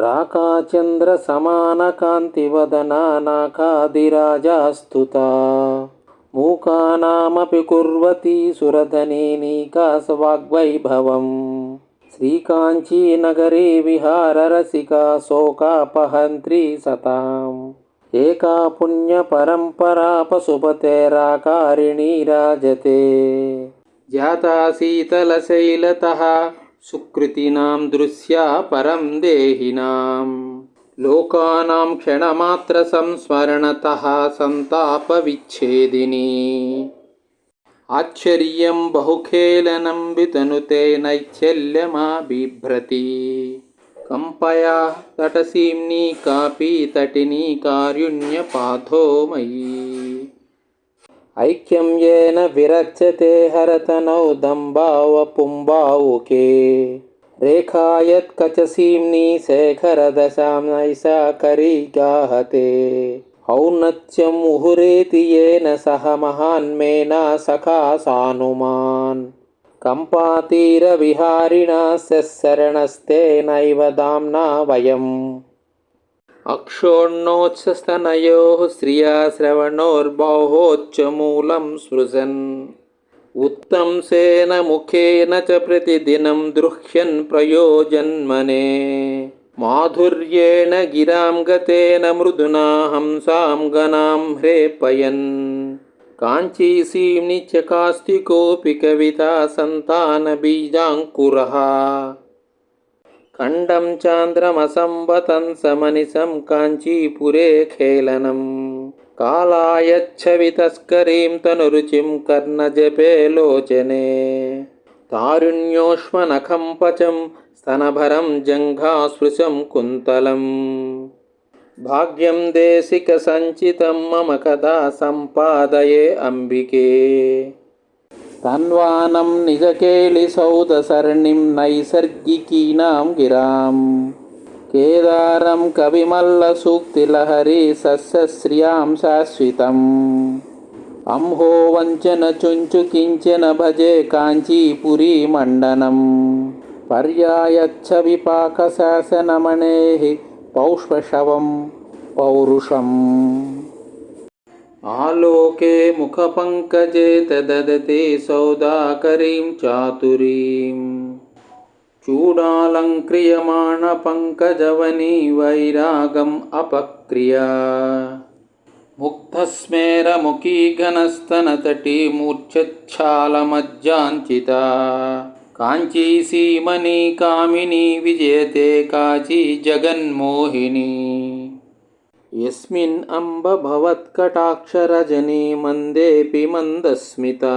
राकाचन्द्रसमानकान्तिवदना नाकादिराजास्तुता मूकानामपि कुर्वती सुरधनेनीकासवाग्वैभवम् श्रीकाञ्चीनगरे विहाररसिका शोकापहन्त्री सताम् एका पुण्यपरम्परा पशुपतेराकारिणी राजते जाता शीतलशैलतः సుకృతినాం దృశ్యా పరం దేహినాం లోకానాం క్షణమాత్ర సంస్మరణత సంతాపవిచ్ఛేదిని ఆశ్చర్యం బహుఖేళనం వితనుతే నైచ్చల్యమా బిభ్రతి కంపయా తటసీమ్ని కాపీ తటినీ కారుణ్యపాథోమయీ ఐక్యం ఏన విరక్ష్యతే హరతనౌ దంభావ పుంబావుకే. రేఖాయత్ కచసీమ్ని శేఖరదశాం నైషా కరీగాహతే ఔన్నత్యం ముహురేతి ఏన సహ మహాన్మేనా సఖా సానుమాన్. కంపాతీరవిహారిణా శరణస్తే నైవ దాంనా వయం. अक्षोण्णोत्सस्तनयोः श्रिया श्रवणोर्बाहोच्चमूलं स्पृशन् उत्तंसेन मुखेन च प्रतिदिनं दृह्यन् प्रयोजन्मने। माधुर्येण गिरां गतेन मृदुना हंसां गणां ह्रेपयन्। काञ्चीसीम्नि च कास्तिकोऽपि कविता सन्तानबीजाङ्कुरः ఖండం చాంద్రమసంవతంసమనిసం కాంచీపురే ఖేళనం. కాళాయచ్చవి తస్కరీం తనురుచిం కర్ణజపే లోచనే. తారుణ్యోష్మనఖంపచం స్తనభరం జంఘాస్పృశం కుంతలం. భాగ్యం దేశిక సంచితం మమ కదా సంపాదయే అంబికే. तन्वानं निजकेलिसौधसरणिं नैसर्गिकीनां गिरां केदारं कविमल्लसूक्तिलहरी सस्यश्रियां शाश्वितम् किञ्चन भजे काञ्चीपुरीमण्डनं पर्यायच्छ विपाकशासनमणेः पौष्पशवं पौरुषम् आलोके मुखपङ्कजे तददते सौदाकरीं चातुरीं चूडालङ्क्रियमाणपङ्कजवनी वैरागम् अपक्रिया मुग्धस्मेरमुखी घनस्तनतटी मूर्च्छच्छालमज्जाञ्चिता काञ्चीसीमनी कामिनी विजयते काची जगन्मोहिनी यस्मिन् अम्ब भवत्कटाक्षरजनी मन्देऽपि मन्दस्मिता।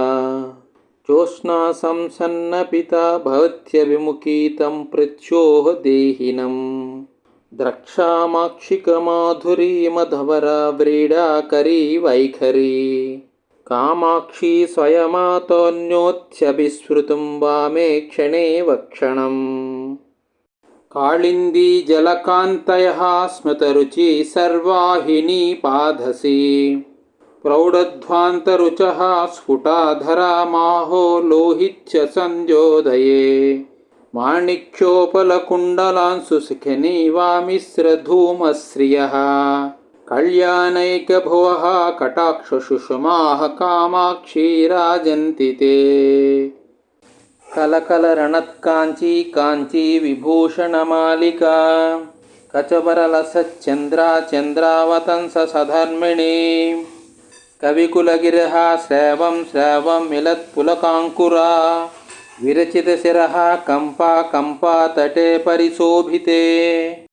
ज्योत्स्ना संसन्नपिता भवत्यभिमुखी तं पृच्छ्योः देहिनम् द्रक्षामाक्षिकमाधुरीमधवरा व्रीडाकरी वैखरी। कामाक्षी स्वयमातोऽन्योत्यभिस्मृतं वामे क्षणे वक्षणम् काळिन्दीजलकान्तयः स्मृतरुचि सर्वाहिनी पाधसि। प्रौढध्वान्तरुचः स्फुटाधराहो लोहित्य संजोदये। वा मिश्रधूमश्रियः कल्याणैकभुवः कटाक्षसुषुमाः कामाक्षी राजन्ति ते। కలకలరణత్కాంచీ కాంచీ విభూషణమాలిక కచవరలసచంద్రా చంద్రావతంస సధర్మిణి కవికులగిరహ శ్రవం శ్రవం మిలత్పులకాంకురా విరచితశిర కంపా కంపా తటే పరిశోభితే